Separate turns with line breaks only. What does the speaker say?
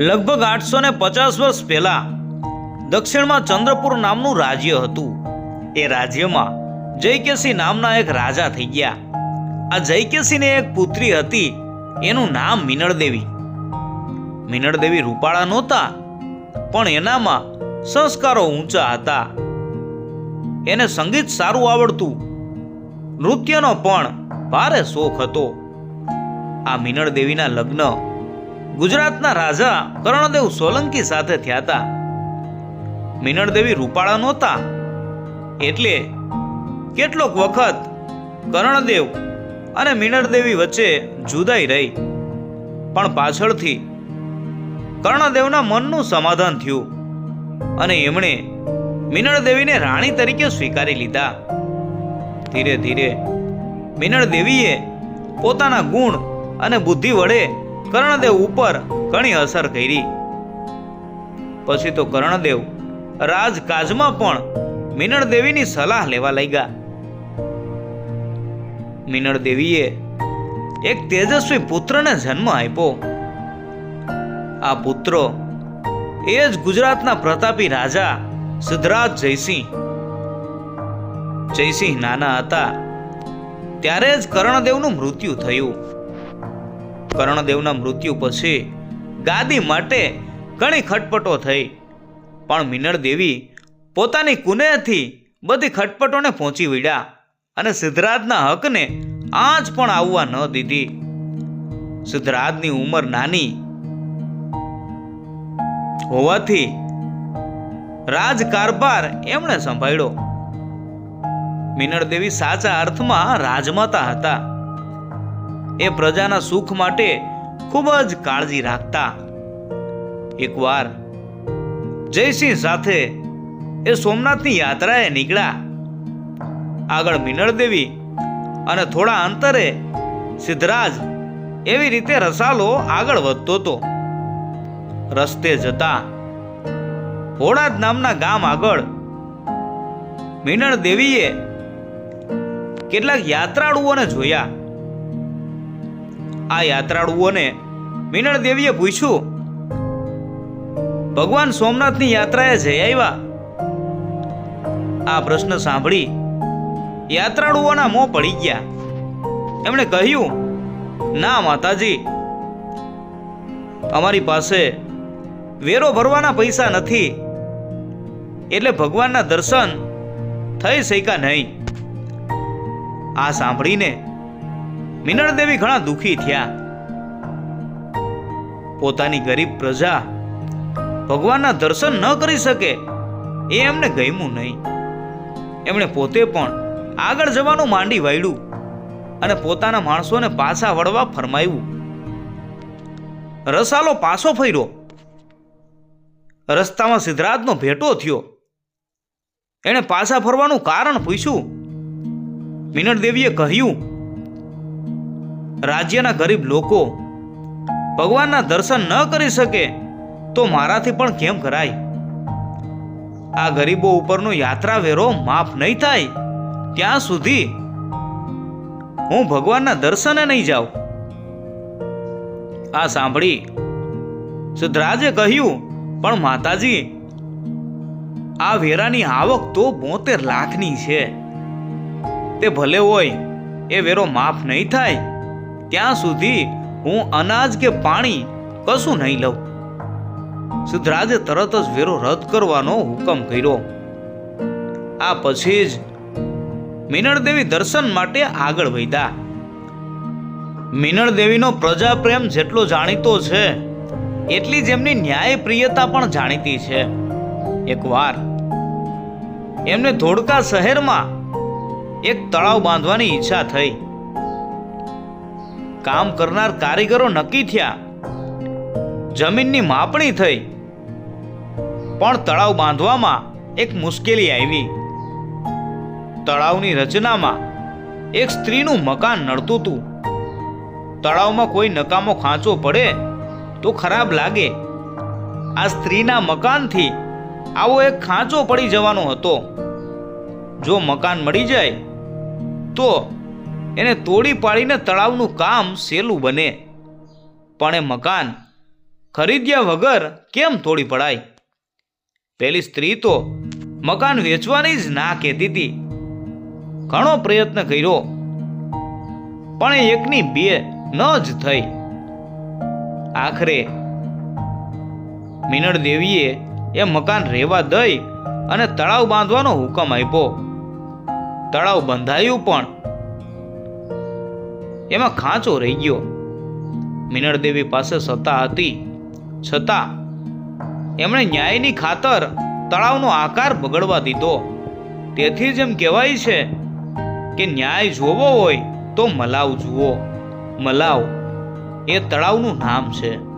લગભગ આઠસો ને પચાસ વર્ષ પહેલા દક્ષિણમાં ચંદ્રપુર નામનું રાજ્ય હતું. એ રાજ્યમાં જયકેસી નામના એક રાજા થઈ ગયા. આ જયકેસીને એક પુત્રી હતી, એનું નામ મિનળદેવી. મિનળદેવી રૂપાળા નહોતા, પણ એનામાં સંસ્કારો ઊંચા હતા. એને સંગીત સારું આવડતું, નૃત્યનો પણ ભારે શોખ હતો. આ મિનળદેવીના લગ્ન ગુજરાતના રાજા કર્ણદેવ સોલંકી સાથે થયા હતા મીનળદેવી રૂપાળા નહોતા. એટલે કેટલોક વખત કર્ણદેવ અને મીનળદેવી વચ્ચે જુદાઈ રહી. પણ પાછળથી કર્ણદેવના મનનું સમાધાન થયું અને એમણે મિનળદેવીને રાણી તરીકે સ્વીકારી લીધા. ધીરે ધીરે મીનળદેવીએ પોતાના ગુણ અને બુદ્ધિ વડે કર્ણદેવ ઉપર ઘણી અસર કરી. પછી તો કર્ણદેવ રાજકાજમાં પણ મિનળ દેવીની સલાહ લેવા લાગ્યા. મિનળ એક તેજસ્વી પુત્રને જન્મ આપ્યો. આ પુત્ર એ જ ગુજરાતના પ્રતાપી રાજા સિદ્ધરાજ જયસિંહ. જયસિંહ નાના હતા. ત્યારે જ કર્ણદેવનું મૃત્યુ થયું. કર્ણદેવના મૃત્યુ પછી ગાદી માટે ઘણી ખટપટો થઈ. પણ મિનળ દેવી પોતાની કુનેહથી બધી ખટપટોને પહોંચી વળ્યા અને સિદ્ધરાજના હકને આજ પણ આવવા ન દીધી. સિદ્ધરાજની ઉંમર નાની હોવાથી રાજકારભાર એમણે સંભાળ્યો. મિનળ દેવી સાચા અર્થમાં રાજમાતા હતા. એ પ્રજાના સુખ માટે ખૂબ જ કાળજી રાખતા. એકવાર જયસિંહ સાથે એ સોમનાથની યાત્રાએ નીકળ્યા. આગળ મિનળ દેવી અને થોડા અંતરે સિદ્ધરાજ એવી રીતે રસાલો આગળ વધતો હતો. રસ્તે જતા ભોળાદ નામના ગામ આગળ મિનળ દેવીએ કેટલાક યાત્રાળુઓને જોયા. આ યાત્રાળુઓને મીનળ દેવીએ પૂછ્યું, ભગવાન સોમનાથની યાત્રાએ જઈ આવ્યા? આ પ્રશ્ન સાંભળી યાત્રાળુઓના મોં પડી ગયા. એમણે કહ્યું, ના માતાજી, અમારી પાસે વેરો ભરવાના પૈસા નથી, એટલે ભગવાનના દર્શન થઈ શક્યા નહીં. આ સાંભળીને મિનળ દેવી ઘણા દુખી થયા. પોતાની ગરીબ પ્રજા ભગવાનના દર્શન ન કરી શકે એ એમને ગમ્યું નહીં. એમણે પોતે પણ આગળ જવાનું માંડી વાળ્યું અને પોતાના માણસોને પાછા વળવા ફરમાવ્યું. રસાલો પાછો ફર્યો. રસ્તામાં સિદ્ધરાજનો ભેટો થયો. એણે પાછા ફરવાનું કારણ પૂછ્યું. મિનળ દેવીએ કહ્યું રાજ્યના ગરીબ લોકો ભગવાનના દર્શન ન કરી શકે તો મારાથી પણ કેમ કરાય? આ ગરીબો ઉપરનો યાત્રા વેરો માફ નહીં થાય. ત્યાં સુધી હું ભગવાનના દર્શને નહીં જાઉં. આ સાંભળી સિદ્ધરાજે કહ્યું, પણ માતાજી, આ વેરાની આવક તો બોતેર લાખની છે. તે ભલે હોય, એ વેરો માફ નહીં થાય. ત્યાં સુધી હું અનાજ કે પાણી કશું નહીં લઉં. સિદ્ધરાજે તરત જ વેરો રદ કરવાનો હુકમ કર્યો. આ પછી જ મીનળદેવી દર્શન માટે આગળ વધ્યા. મીનળદેવીનો પ્રજા પ્રેમ જેટલો જાણીતો છે, એટલી જ એમની ન્યાયપ્રિયતા પણ જાણીતી છે. એકવાર એમને ધોળકા શહેરમાં એક તળાવ બાંધવાની ઈચ્છા થઈ. કામ કરનાર કારીગરો નક્કી થયા. જમીનની માપણી થઈ. પણ તળાવ બાંધવામાં એક મુશ્કેલી આવી. તળાવની રચનામાં એક સ્ત્રીનું મકાન નડતું હતું. તળાવમાં કોઈ નકામો ખાંચો પડે તો ખરાબ લાગે. આ સ્ત્રીના મકાનથી આવો એક ખાંચો પડી જવાનો હતો. જો મકાન મળી જાય તો એને તોડી પાડીને તળાવનું કામ સહેલું બને. પણ એ મકાન ખરીદ્યા વગર કેમ તોડી પડાય? પેલી સ્ત્રી તો મકાન વેચવાની જ ના કહેતી હતી. ઘણો પ્રયત્ન કર્યો, પણ એ એકની બે ન જ થઈ. આખરે મિનળ દેવીએ એ મકાન રહેવા દઈ અને તળાવ બાંધવાનો હુકમ આપ્યો. તળાવ બંધાયું પણ એમાં ખાંચો રહી ગયો. મિનળદેવી પાસે સત્તા હતી. છતાં એમણે ન્યાયની ખાતર તળાવનો આકાર બગડવા દીધો. તેથી જ એમ કહેવાય છે કે ન્યાય જોવો હોય તો મલાવ જુઓ. મલાવ એ તળાવનું નામ છે.